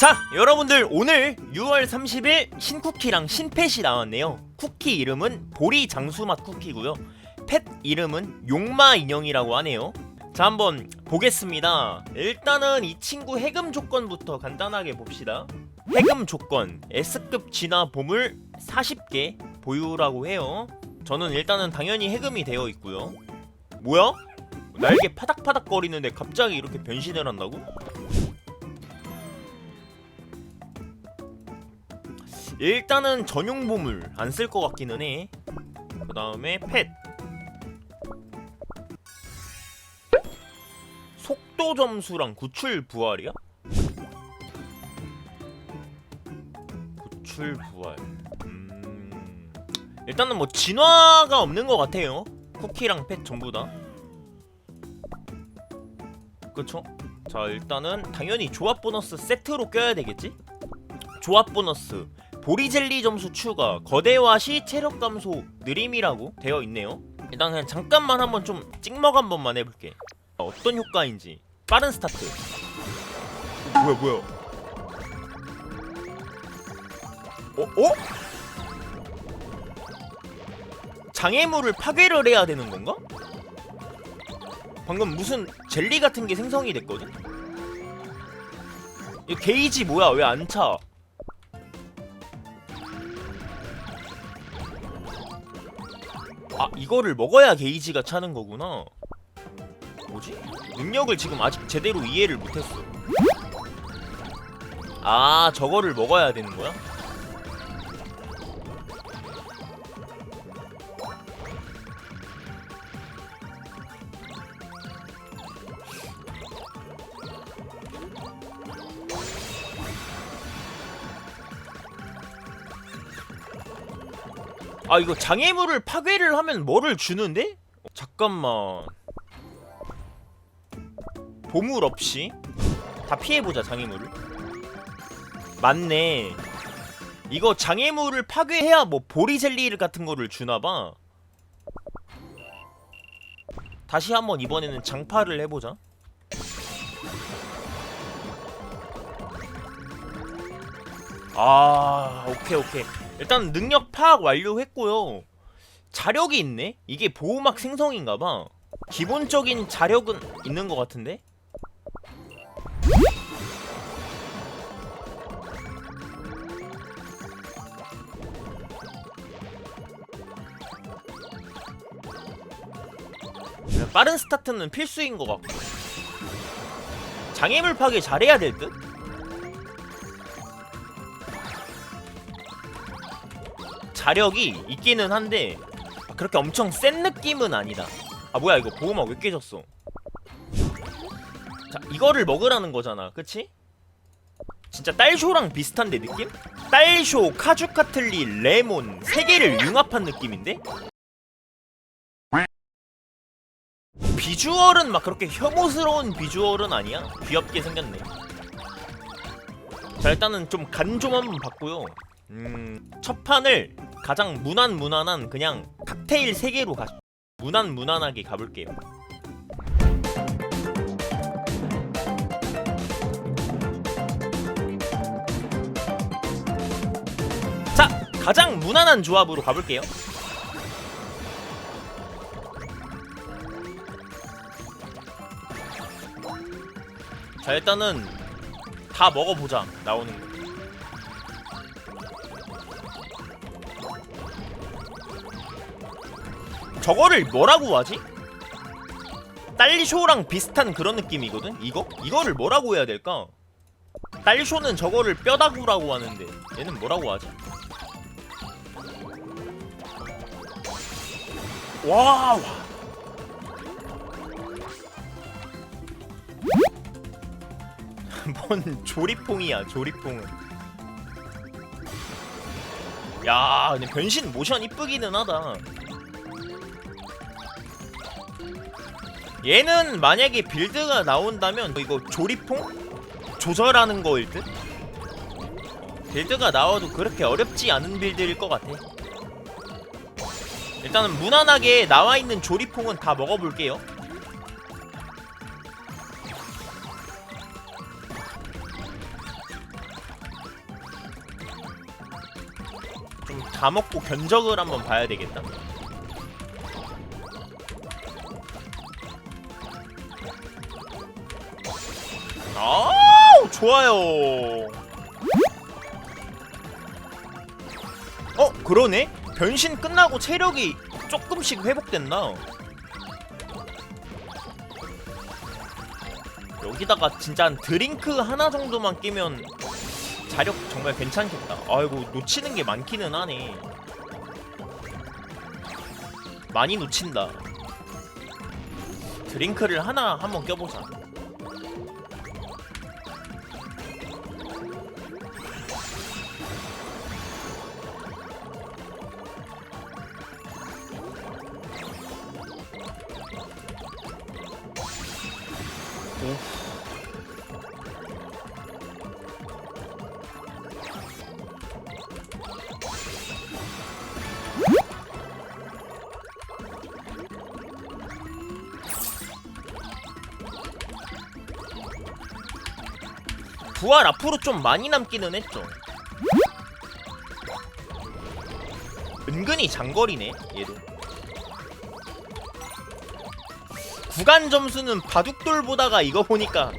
자, 여러분들 오늘 6월 30일 신쿠키랑 신펫이 나왔네요. 쿠키 이름은 보리 장수맛 쿠키고요. 펫 이름은 용마 인형이라고 하네요. 자, 한번 보겠습니다. 일단은 이 친구 해금 조건부터 간단하게 봅시다. 해금 조건 S급 진화 보물 40개 보유라고 해요. 저는 일단은 당연히 해금이 되어 있고요. 뭐야? 날개 파닥파닥 거리는데 갑자기 이렇게 변신을 한다고? 일단은 전용 보물 안 쓸 것 같기는 해. 그 다음에 펫. 속도 점수랑 구출 부활이야? 구출 부활. 음. 일단은 뭐 진화가 없는 것 같아요. 쿠키랑 펫 전부 다. 그쵸? 자 일단은 당연히 조합 보너스 세트로 껴야 되겠지? 조합 보너스 보리젤리 점수 추가 거대화 시 체력 감소 느림이라고 되어 있네요 일단 그냥 잠깐만 한번 좀 찍먹 한 번만 해볼게 어떤 효과인지 빠른 스타트 어, 뭐야 뭐야 어? 어? 장애물을 파괴를 해야 되는 건가? 방금 무슨 젤리 같은 게 생성이 됐거든? 이 게이지 뭐야 왜 안 차? 이거를 먹어야 게이지가 차는 거구나 뭐지? 능력을 지금 아직 제대로 이해를 못했어 아 저거를 먹어야 되는 거야? 아 이거 장애물을 파괴를 하면 뭐를 주는데? 어, 잠깐만. 보물 없이? 다 피해보자 장애물을. 맞네. 이거 장애물을 파괴해야 뭐 보리젤리 같은 거를 주나봐. 다시 한번 이번에는 장파를 해보자. 아 오케이 오케이 일단 능력 파악 완료했고요. 자력이 있네? 이게 보호막 생성인가봐. 기본적인 자력은 있는 것 같은데? 빠른 스타트는 필수인 것 같고 장애물 파괴 잘해야 될 듯? 자력이 있기는 한데 그렇게 엄청 센 느낌은 아니다. 아 뭐야 이거 보호막 왜 깨졌어? 자 이거를 먹으라는 거잖아, 그치? 진짜 딸쇼랑 비슷한데 느낌? 딸쇼, 카주카틀리, 레몬 세 개를 융합한 느낌인데? 비주얼은 막 그렇게 혐오스러운 비주얼은 아니야. 귀엽게 생겼네. 자 일단은 좀 간 좀 한번 봤고요. 음, 첫 판을 가장 무난 무난한 그냥 칵테일 3개로 가 무난 무난하게 가볼게요. 자, 가장 무난한 조합으로 가볼게요. 자, 일단은 다 먹어보자. 나오는 거. 저거를 뭐라고 하지? 딸리쇼랑 비슷한 그런 느낌이거든? 이거? 이거를 뭐라고 해야 될까? 딸리쇼는 저거를 뼈다구라고 하는데 얘는 뭐라고 하지? 와, 와. 뭔 조리퐁이야 조리퐁은 야 근데 변신 모션 이쁘기는 하다 얘는 만약에 빌드가 나온다면 이거 조립통? 조절하는 거일 듯? 빌드가 나와도 그렇게 어렵지 않은 빌드일 것 같아 일단은 무난하게 나와있는 조리퐁은 다 먹어볼게요 좀 다 먹고 견적을 한번 봐야 되겠다 아 좋아요. 어 그러네. 변신 끝나고 체력이 조금씩 회복됐나? 여기다가 진짜 한 드링크 하나 정도만 끼면 자력 정말 괜찮겠다. 아이고 놓치는 게 많기는 하네. 많이 놓친다. 드링크를 하나 한번 껴보자. 부활 앞으로 좀 많이 남기는 했죠. 은근히 장거리네 얘도. 구간 점수는 바둑돌보다가 이거 보니까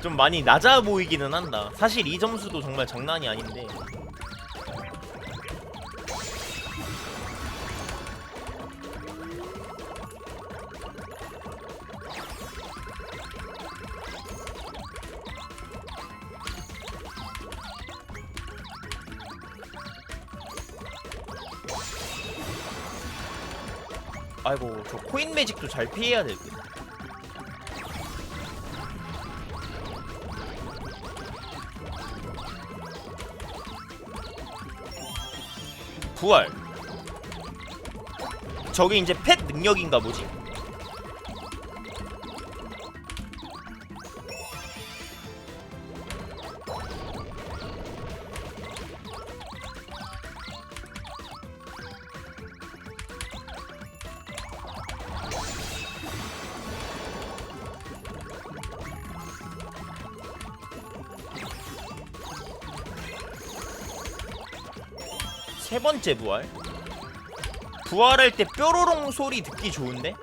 좀 많이 낮아 보이기는 한다. 사실 이 점수도 정말 장난이 아닌데. 아이고 저 코인 매직도 잘 피해야 될 듯. 부활. 저게 이제 펫 능력인가 보지? 번째 부활. 부활할 때 뾰로롱 소리 듣기 좋은데?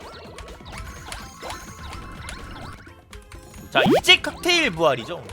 자, 이제 칵테일 부활이죠.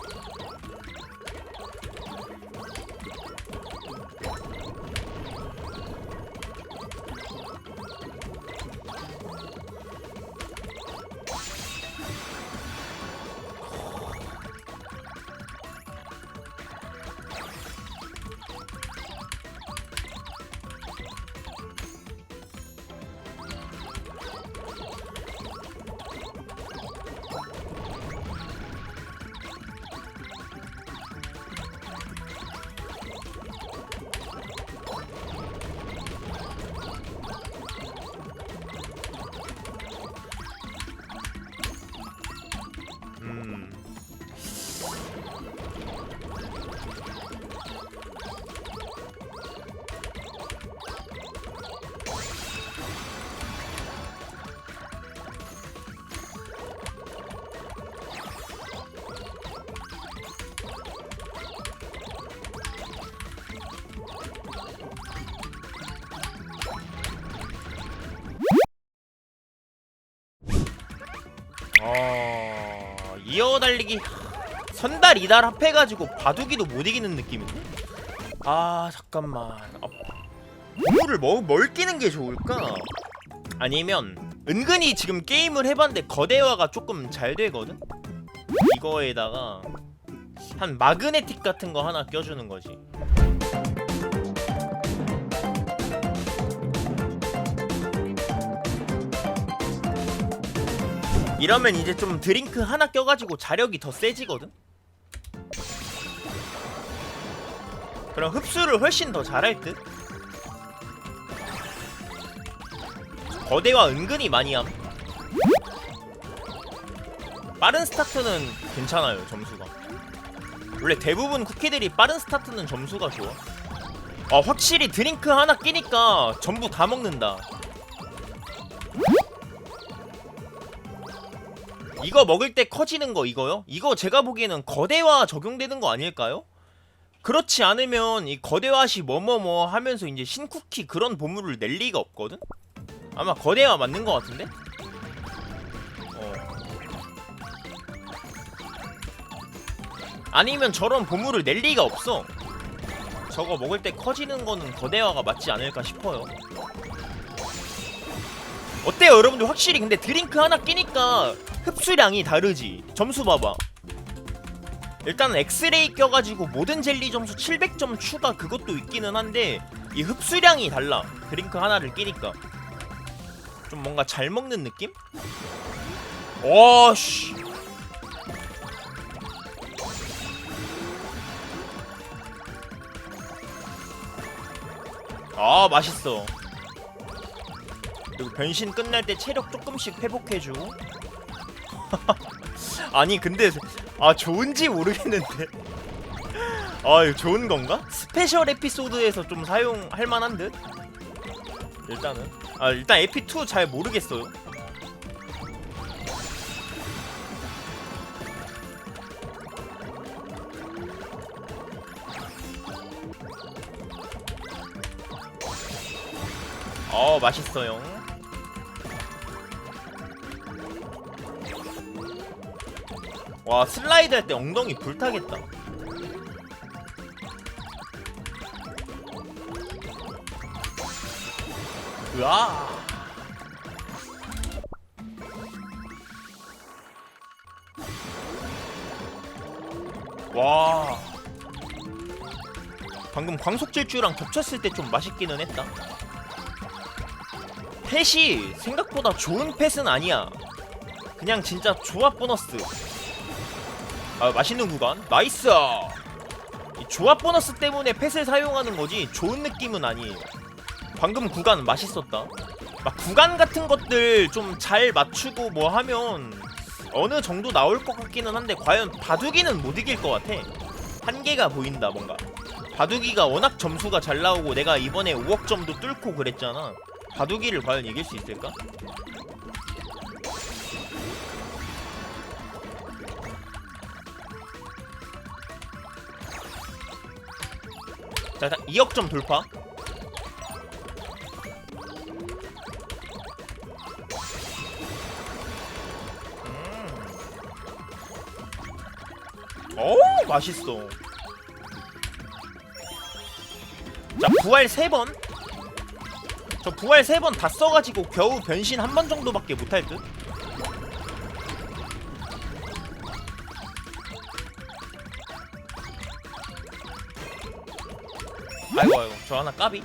달리기 선달 이달 합해가지고 바둑이도 못 이기는 느낌인데? 아 잠깐만 아, 보물을 뭐, 뭘 끼는 게 좋을까? 아니면 은근히 지금 게임을 해봤는데 거대화가 조금 잘 되거든? 이거에다가 한 마그네틱 같은 거 하나 껴주는 거지 이러면 이제 좀 드링크 하나 껴가지고 자력이 더 세지거든? 그럼 흡수를 훨씬 더 잘할 듯? 거대와 은근히 많이 함 빠른 스타트는 괜찮아요 점수가 원래 대부분 쿠키들이 빠른 스타트는 점수가 좋아 아 확실히 드링크 하나 끼니까 전부 다 먹는다 이거 먹을 때 커지는 거 이거요? 이거 제가 보기에는 거대화 적용되는 거 아닐까요? 그렇지 않으면 이 거대화시 뭐뭐뭐 하면서 이제 신쿠키 그런 보물을 낼 리가 없거든? 아마 거대화 맞는 것 같은데? 어. 아니면 저런 보물을 낼 리가 없어 저거 먹을 때 커지는 거는 거대화가 맞지 않을까 싶어요 어때요 여러분들 확실히 근데 드링크 하나 끼니까 흡수량이 다르지. 점수 봐봐. 일단 엑스레이 껴가지고 모든 젤리 점수 700점 추가 그것도 있기는 한데 이 흡수량이 달라. 드링크 하나를 끼니까. 좀 뭔가 잘 먹는 느낌? 와씨. 아 맛있어. 그리고 변신 끝날 때 체력 조금씩 회복해주고 아니 근데 아 좋은지 모르겠는데 아 이거 좋은 건가? 스페셜 에피소드에서 좀 사용할 만한 듯? 일단은 아 일단 에피2 잘 모르겠어요 어 맛있어요 와 슬라이드 할 때 엉덩이 불타겠다. 으아! 와. 방금 광속질주랑 겹쳤을 때 좀 맛있기는 했다. 펫이 생각보다 좋은 펫은 아니야. 그냥 진짜 조합 보너스 아 맛있는 구간. 나이스! 이 조합 보너스 때문에 펫을 사용하는 거지 좋은 느낌은 아니에요. 방금 구간 맛있었다. 막 구간 같은 것들 좀 잘 맞추고 뭐 하면 어느 정도 나올 것 같기는 한데 과연 바둑이는 못 이길 것 같아. 한계가 보인다 뭔가. 바둑이가 워낙 점수가 잘 나오고 내가 이번에 5억 점도 뚫고 그랬잖아. 바둑이를 과연 이길 수 있을까? 자 일단 2억 점 돌파 음. 오 맛있어 자 부활 3번 저 부활 3번 다 써가지고 겨우 변신 한 번 정도밖에 못할 듯? 저 하나 까비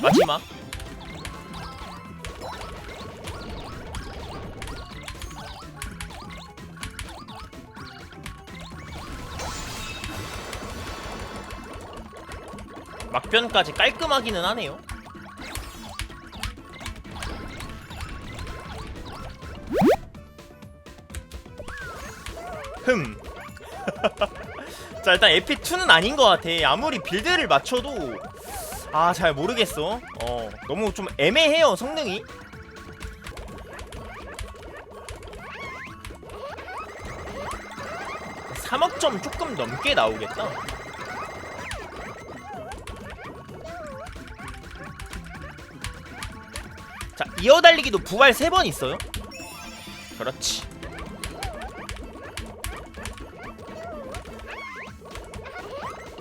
마지막 막변까지 깔끔하기는 하네요. 흠. 자 일단 에피2는 아닌 것 같아. 아무리 빌드를 맞춰도 아 잘 모르겠어. 어 너무 좀 애매해요 성능이. 삼억점 조금 넘게 나오겠다. 자 이어달리기도 부활 3번 있어요 그렇지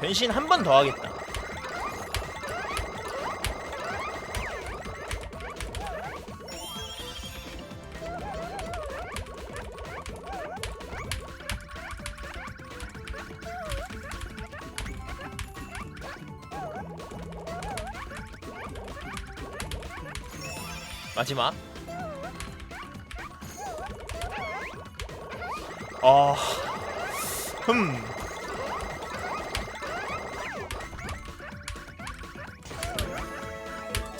변신 한 번 더 하겠다. 마지막. 아... 흠...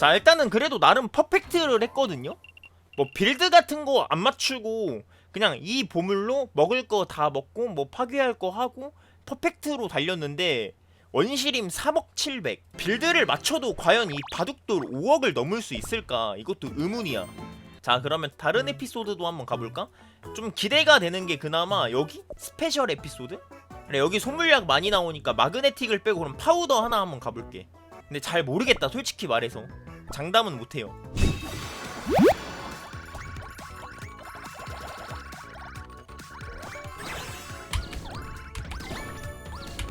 자 일단은 그래도 나름 퍼펙트를 했거든요. 뭐 빌드 같은 거 안 맞추고 그냥 이 보물로 먹을 거 다 먹고 뭐 파괴할 거 하고 퍼펙트로 달렸는데 원시림 3억 700 빌드를 맞춰도 과연 이 바둑돌 5억을 넘을 수 있을까? 이것도 의문이야. 자 그러면 다른 에피소드도 한번 가볼까? 좀 기대가 되는 게 그나마 여기 스페셜 에피소드? 그래 여기 소물약 많이 나오니까 마그네틱을 빼고 그럼 파우더 하나 한번 가볼게. 근데 잘 모르겠다 솔직히 말해서 장담은 못해요.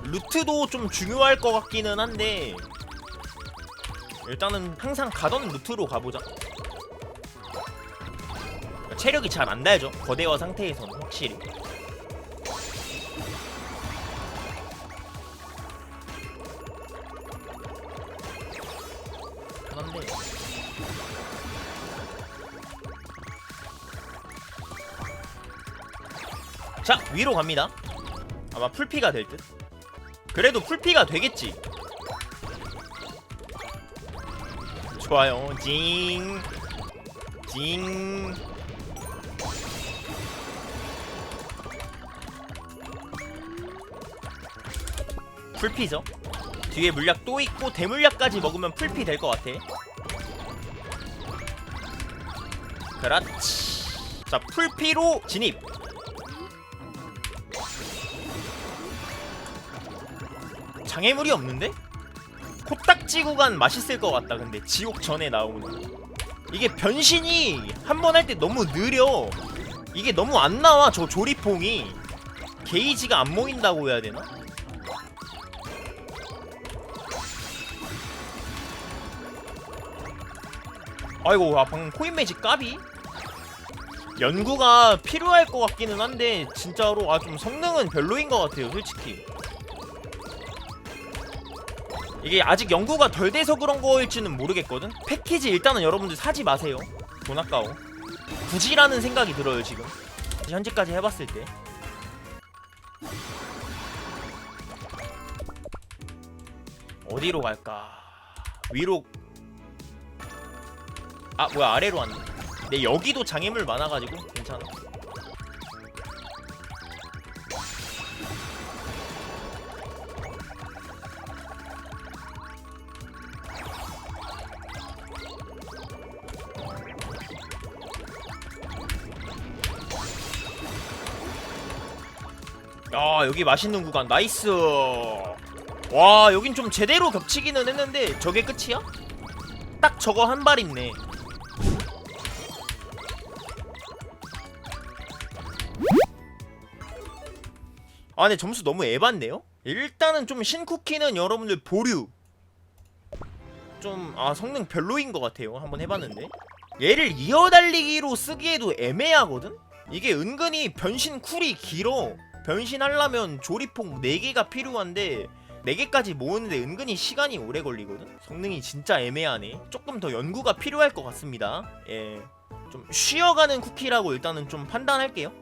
루트도 좀 중요할 것 같기는 한데 일단은 항상 가던 루트로 가보자. 체력이 잘 안 달죠. 거대화 상태에서는 확실히 편한데 자 위로 갑니다. 아마 풀피가 될 듯. 그래도 풀피가 되겠지. 좋아요. 징. 징. 풀피죠 뒤에 물약 또 있고 대물약까지 먹으면 풀피 될 것 같아. 그렇지. 자 풀피로 진입. 장애물이 없는데? 코딱지 구간 맛있을 것 같다 근데. 지옥 전에 나오는. 이게 변신이 한 번 할 때 너무 느려. 이게 너무 안 나와 저 조리퐁이. 게이지가 안 모인다고 해야 되나? 아이고 아 방금 코인 매직 까비? 연구가 필요할 것 같기는 한데 진짜로 아 좀 성능은 별로인 것 같아요 솔직히. 이게 아직 연구가 덜 돼서 그런 거일지는 모르겠거든? 패키지 일단은 여러분들 사지 마세요. 돈 아까워. 굳이라는 생각이 들어요 지금. 현재까지 해봤을 때. 어디로 갈까? 위로 아 뭐야 아래로 왔네. 근데 여기도 장애물 많아가지고 괜찮아. 야 여기 맛있는 구간 나이스. 와 여긴 좀 제대로 겹치기는 했는데 저게 끝이야? 딱 저거 한 발 있네 아 근데 점수 너무 에반데요? 일단은 좀 신쿠키는 여러분들 보류 좀 아 성능 별로인 것 같아요 한번 해봤는데 얘를 이어달리기로 쓰기에도 애매하거든? 이게 은근히 변신 쿨이 길어 변신하려면 조리폭 4개가 필요한데 4개까지 모으는데 은근히 시간이 오래 걸리거든? 성능이 진짜 애매하네 조금 더 연구가 필요할 것 같습니다 예. 좀 쉬어가는 쿠키라고 일단은 좀 판단할게요